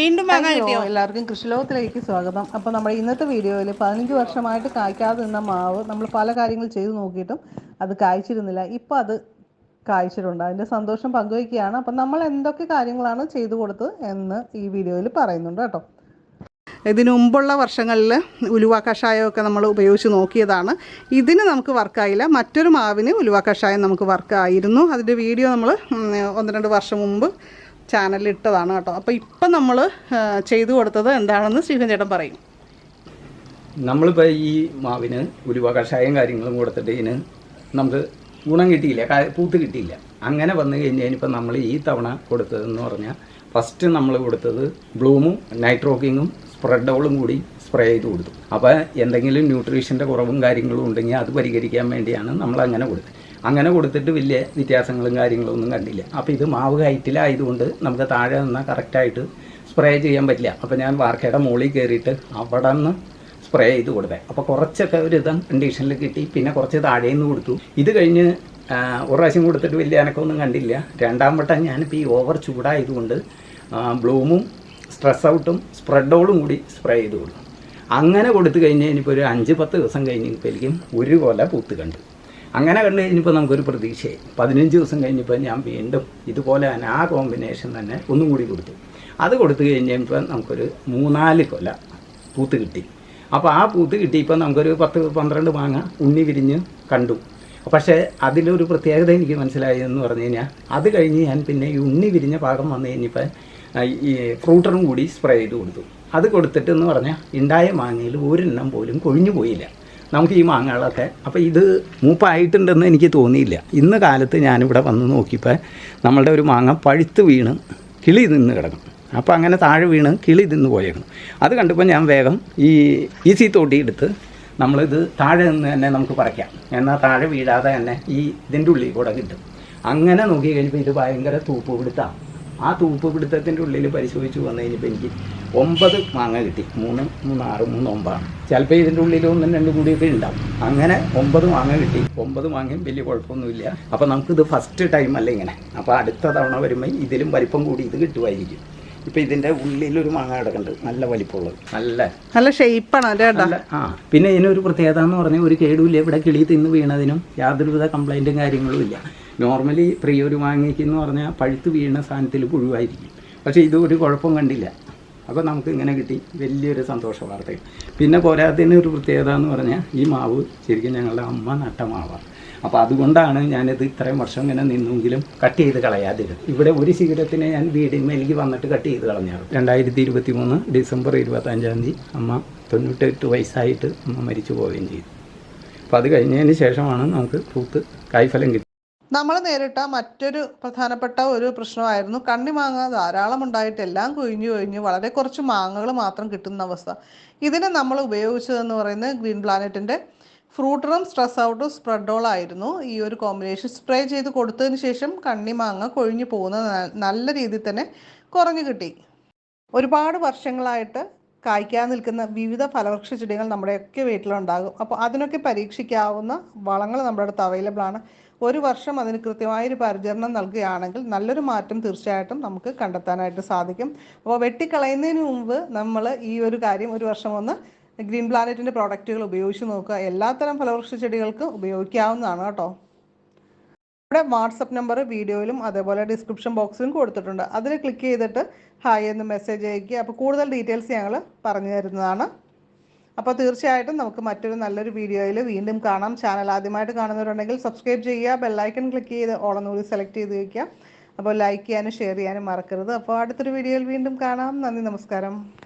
വീണ്ടും ഹലോ കിട്ടിയോ? എല്ലാവർക്കും കൃഷിലോകത്തിലേക്ക് സ്വാഗതം. അപ്പോൾ നമ്മൾ ഇന്നത്തെ വീഡിയോയിൽ പതിനഞ്ച് വർഷമായിട്ട് കായ്ക്കാതെ നിന്ന മാവ് നമ്മൾ പല കാര്യങ്ങൾ ചെയ്തു നോക്കിയിട്ടും അത് കായ്ച്ചിരുന്നില്ല. ഇപ്പോൾ അത് കായ്ച്ചിട്ടുണ്ട്. അതിന്റെ സന്തോഷം പങ്കുവയ്ക്കുകയാണ്. അപ്പം നമ്മൾ എന്തൊക്കെ കാര്യങ്ങളാണ് ചെയ്തു കൊടുത്തത് എന്ന് ഈ വീഡിയോയിൽ പറയുന്നുണ്ട് കേട്ടോ. ഇതിനു മുമ്പുള്ള വർഷങ്ങളിൽ ഉലുവ കഷായമൊക്കെ നമ്മൾ ഉപയോഗിച്ച് നോക്കിയതാണ്. ഇതിന് നമുക്ക് വർക്കായില്ല. മറ്റൊരു മാവിന് ഉലുവ കഷായം നമുക്ക് വർക്കായിരുന്നു. അതിന്റെ വീഡിയോ നമ്മൾ ഒന്ന് രണ്ട് വർഷം മുമ്പ് ചാനലിൽ ഇട്ടതാണ് കേട്ടോ. അപ്പോൾ ഇപ്പം നമ്മൾ ചെയ്തു കൊടുത്തത് എന്താണെന്ന് സ്റ്റീഫൻ ചേട്ടൻ പറയും. നമ്മളിപ്പോൾ ഈ മാവിന് ഉലുവ കഷായം കാര്യങ്ങളും കൊടുത്തിട്ട് ഇതിന് നമുക്ക് ഗുണം കിട്ടിയില്ല പൂത്ത് കിട്ടിയില്ല. അങ്ങനെ വന്നു കഴിഞ്ഞാൽ നമ്മൾ ഈ തവണ കൊടുത്തതെന്ന് പറഞ്ഞാൽ ഫസ്റ്റ് നമ്മൾ കൊടുത്തത് ബ്ലൂമും നൈട്രോക്കിങ്ങും സ്പ്രെഡോളും കൂടി സ്പ്രേ ചെയ്ത് കൊടുത്തു. അപ്പോൾ എന്തെങ്കിലും ന്യൂട്രീഷന്റെ കുറവും കാര്യങ്ങളും ഉണ്ടെങ്കിൽ അത് പരിഹരിക്കാൻ വേണ്ടിയാണ് നമ്മൾ അങ്ങനെ കൊടുത്തത്. അങ്ങനെ കൊടുത്തിട്ട് വലിയ വ്യത്യാസങ്ങളും കാര്യങ്ങളും ഒന്നും കണ്ടില്ല. അപ്പോൾ ഇത് മാവ് കയറ്റിലായതുകൊണ്ട് നമുക്ക് താഴെ നിന്നാൽ കറക്റ്റായിട്ട് സ്പ്രേ ചെയ്യാൻ പറ്റില്ല. അപ്പോൾ ഞാൻ വാർക്കയുടെ മുകളിൽ കയറിയിട്ട് അവിടെ നിന്ന് സ്പ്രേ ചെയ്ത് കൊടുത്തേ. അപ്പോൾ കുറച്ചൊക്കെ ഒരു ഇതം കണ്ടീഷനിൽ കിട്ടി. പിന്നെ കുറച്ച് താഴെ നിന്ന് കൊടുത്തു. ഇത് കഴിഞ്ഞ് ഒരു പ്രാവശ്യം കൊടുത്തിട്ട് വലിയ അനക്കമൊന്നും കണ്ടില്ല. രണ്ടാം വട്ടം ഞാനിപ്പോൾ ഈ ഓവർ ചൂടായതുകൊണ്ട് ബ്ലൂമും സ്ട്രെസ് ഔട്ടും സ്പ്രെഡോളും കൂടി സ്പ്രേ ചെയ്ത് കൊടുക്കും അങ്ങനെ കൊടുത്തു കഴിഞ്ഞ് ഇനിയിപ്പോൾ ഒരു അഞ്ച് പത്ത് ദിവസം കഴിഞ്ഞപ്പോഴേക്കും ഒരു കൊല പൂത്ത് കണ്ടു. അങ്ങനെ കണ്ടു കഴിഞ്ഞപ്പോൾ നമുക്കൊരു പ്രതീക്ഷയായി. പതിനഞ്ച് ദിവസം കഴിഞ്ഞപ്പോൾ ഞാൻ വീണ്ടും ഇതുപോലെ തന്നെ ആ കോമ്പിനേഷൻ തന്നെ ഒന്നും കൂടി കൊടുത്തു. അത് കൊടുത്തു കഴിഞ്ഞപ്പോൾ നമുക്കൊരു മൂന്നാൽ കൊല പൂത്ത് കിട്ടി. അപ്പോൾ ആ പൂത്ത് കിട്ടിയപ്പോൾ നമുക്കൊരു പത്ത് പന്ത്രണ്ട് മാങ്ങ ഉണ്ണി വിരിഞ്ഞ് കണ്ടു. പക്ഷേ അതിലൊരു പ്രത്യേകത എനിക്ക് മനസ്സിലായി എന്ന് പറഞ്ഞു കഴിഞ്ഞാൽ അത് കഴിഞ്ഞ് ഞാൻ പിന്നെ ഈ ഉണ്ണി വിരിഞ്ഞ ഭാഗം വന്നു കഴിഞ്ഞപ്പോൾ ഈ ഫ്രൂട്ടറും കൂടി സ്പ്രേ ചെയ്ത് കൊടുത്തു. അത് കൊടുത്തിട്ട് എന്ന് പറഞ്ഞാൽ ഉണ്ടായ മാങ്ങയിൽ ഒരെണ്ണം പോലും കൊഴിഞ്ഞു പോയില്ല. നമുക്ക് ഈ മാങ്ങകളൊക്കെ. അപ്പോൾ ഇത് മൂപ്പായിട്ടുണ്ടെന്ന് എനിക്ക് തോന്നിയില്ല. ഇന്ന് കാലത്ത് ഞാനിവിടെ വന്ന് നോക്കിയപ്പോൾ നമ്മളുടെ ഒരു മാങ്ങ പഴുത്ത് വീണ് കിളി നിന്ന് കിടക്കും. അപ്പോൾ അങ്ങനെ താഴെ വീണ് കിളി നിന്ന് പോയേക്കണം അത് കണ്ടപ്പോൾ ഞാൻ വേഗം ഈ ഈസി തോട്ടി എടുത്ത് നമ്മളിത് താഴെ നിന്ന് തന്നെ നമുക്ക് പറിക്കാം. എന്നാൽ താഴെ വീഴാതെ തന്നെ ഈ ഇതിന്റെ ഉള്ളിൽ കൂടെ കിട്ടും. അങ്ങനെ നോക്കി കഴിഞ്ഞപ്പോൾ ഇത് ഭയങ്കര തൂപ്പ് പിടുത്താണ് ആ തൂപ്പ് പിടുത്തത്തിന്റെ ഉള്ളിൽ പരിശോധിച്ച് വന്നു കഴിഞ്ഞപ്പോൾ എനിക്ക് ഒമ്പത് മാങ്ങ കിട്ടി. മൂന്ന് മൂന്ന് ആറ് മൂന്ന് ഒമ്പതാണ്. ചിലപ്പോൾ ഇതിന്റെ ഉള്ളിൽ ഒന്നും രണ്ടും കൂടിയൊക്കെ ഉണ്ടാവും. അങ്ങനെ ഒമ്പത് മാങ്ങ കിട്ടി. ഒമ്പത് മാങ്ങയും വലിയ കുഴപ്പമൊന്നുമില്ല. അപ്പോൾ നമുക്കിത് ഫസ്റ്റ് ടൈം അല്ല ഇങ്ങനെ. അപ്പോൾ അടുത്ത തവണ വരുമ്പോൾ ഇതിലും വലിപ്പം കൂടി ഇത് കിട്ടുമായിരിക്കും. ഇപ്പോൾ ഇതിന്റെ ഉള്ളിലൊരു മാങ്ങ കിടക്കുന്നുണ്ട്. നല്ല വലിപ്പമുള്ളത്. നല്ല നല്ല ഷേപ്പാണ് അല്ലേ നല്ല ആ പിന്നെ ഇതിനൊരു പ്രത്യേകത എന്ന് പറഞ്ഞാൽ ഒരു കേടുമില്ല ഇവിടെ കിളി തിന്ന് വീണതിനും യാതൊരുവിധ കംപ്ലൈന്റും കാര്യങ്ങളും ഇല്ല. നോർമലി പ്രിയൊരു മാങ്ങയ്ക്ക് എന്ന് പറഞ്ഞാൽ പഴുത്ത് വീണ സാധനത്തിൽ പുഴുവായിരിക്കും. പക്ഷേ ഇത് ഒരു കുഴപ്പം കണ്ടില്ല. അപ്പോൾ നമുക്ക് ഇങ്ങനെ കിട്ടി. വലിയൊരു സന്തോഷ വാർത്തയും പിന്നെ പോരാത്തതിന് ഒരു പ്രത്യേകത എന്ന് പറഞ്ഞാൽ ഈ മാവ് ശരിക്കും ഞങ്ങളുടെ അമ്മ നട്ട മാവാണ് അപ്പോൾ അതുകൊണ്ടാണ് ഞാനിത് ഇത്രയും വർഷം ഇങ്ങനെ നിന്നെങ്കിലും കട്ട് ചെയ്ത് കളയാതിരുന്നത്. ഇവിടെ ഒരു ശിഖരത്തിനെ ഞാൻ വീടിന്മേലേക്ക് വന്നിട്ട് കട്ട് ചെയ്ത് കളഞ്ഞാറ് രണ്ടായിരത്തി ഇരുപത്തി മൂന്ന് ഡിസംബർ ഇരുപത്തഞ്ചാം തീയതി അമ്മ തൊണ്ണൂറ്റെട്ട് വയസ്സായിട്ട് അമ്മ മരിച്ചു പോവുകയും ചെയ്തു. അപ്പോൾ അത് കഴിഞ്ഞതിന് ശേഷമാണ് നമുക്ക് പൂത്ത് കായ്ഫലം കിട്ടി നമ്മൾ നേരിട്ട മറ്റൊരു പ്രധാനപ്പെട്ട ഒരു പ്രശ്നമായിരുന്നു. കണ്ണിമാങ്ങ ധാരാളം ഉണ്ടായിട്ട് എല്ലാം കൊഴിഞ്ഞു കൊഴിഞ്ഞ് വളരെ കുറച്ച് മാങ്ങകൾ മാത്രം കിട്ടുന്ന അവസ്ഥ. ഇതിനെ നമ്മൾ ഉപയോഗിച്ചതെന്ന് പറയുന്നത് ഗ്രീൻ പ്ലാനറ്റിന്റെ ഫ്രൂട്ടറും സ്ട്രെസ് ഔട്ടും സ്പ്രെഡോൾ ആയിരുന്നു. ഈ ഒരു കോമ്പിനേഷൻ സ്പ്രേ ചെയ്ത് കൊടുത്തതിന് ശേഷം കണ്ണിമാങ്ങ കൊഴിഞ്ഞു പോകുന്നത് നല്ല രീതിയിൽ തന്നെ കുറഞ്ഞു കിട്ടി. ഒരുപാട് വർഷങ്ങളായിട്ട് കായ്ക്കാൻ നിൽക്കുന്ന വിവിധ ഫലവൃക്ഷ ചെടികൾ നമ്മുടെയൊക്കെ വീട്ടിലുണ്ടാകും. അപ്പോൾ അതിനൊക്കെ പരീക്ഷിക്കാവുന്ന വളങ്ങൾ നമ്മുടെ അടുത്ത് അവൈലബിൾ ആണ്. ഒരു വർഷം അതിന് കൃത്യമായൊരു പരിചരണം നൽകുകയാണെങ്കിൽ നല്ലൊരു മാറ്റം തീർച്ചയായിട്ടും നമുക്ക് കണ്ടെത്താനായിട്ട് സാധിക്കും. അപ്പോൾ വെട്ടിക്കളയുന്നതിന് മുമ്പ് നമ്മൾ ഈ ഒരു കാര്യം ഒരു വർഷം ഒന്ന് ഗ്രീൻ പ്ലാനറ്റിന്റെ പ്രോഡക്റ്റുകൾ ഉപയോഗിച്ച് നോക്കുക. എല്ലാത്തരം ഫലവൃക്ഷ ചെടികൾക്ക് ഉപയോഗിക്കാവുന്നതാണ് കേട്ടോ. നമ്മുടെ വാട്സപ്പ് നമ്പർ വീഡിയോയിലും അതേപോലെ ഡിസ്ക്രിപ്ഷൻ ബോക്സിലും കൊടുത്തിട്ടുണ്ട്. അതിൽ ക്ലിക്ക് ചെയ്തിട്ട് ഹായ് എന്ന് മെസ്സേജ് അയക്കുക അപ്പോൾ കൂടുതൽ ഡീറ്റെയിൽസ് ഞങ്ങൾ പറഞ്ഞു തരുന്നതാണ്. അപ്പോൾ തീർച്ചയായിട്ടും നമുക്ക് മറ്റൊരു നല്ലൊരു വീഡിയോയിൽ വീണ്ടും കാണാം. ചാനൽ ആദ്യമായിട്ട് കാണുന്നവരുണ്ടെങ്കിൽ സബ്സ്ക്രൈബ് ചെയ്യുക ബെല്ലൈക്കൺ ക്ലിക്ക് ചെയ്ത് ഓളെന്നുകൂടി സെലക്ട് ചെയ്ത് വയ്ക്കുക അപ്പോൾ ലൈക്ക് ചെയ്യാനും ഷെയർ ചെയ്യാനും മറക്കരുത്. അപ്പോൾ അടുത്തൊരു വീഡിയോയിൽ വീണ്ടും കാണാം. നന്ദി നമസ്കാരം.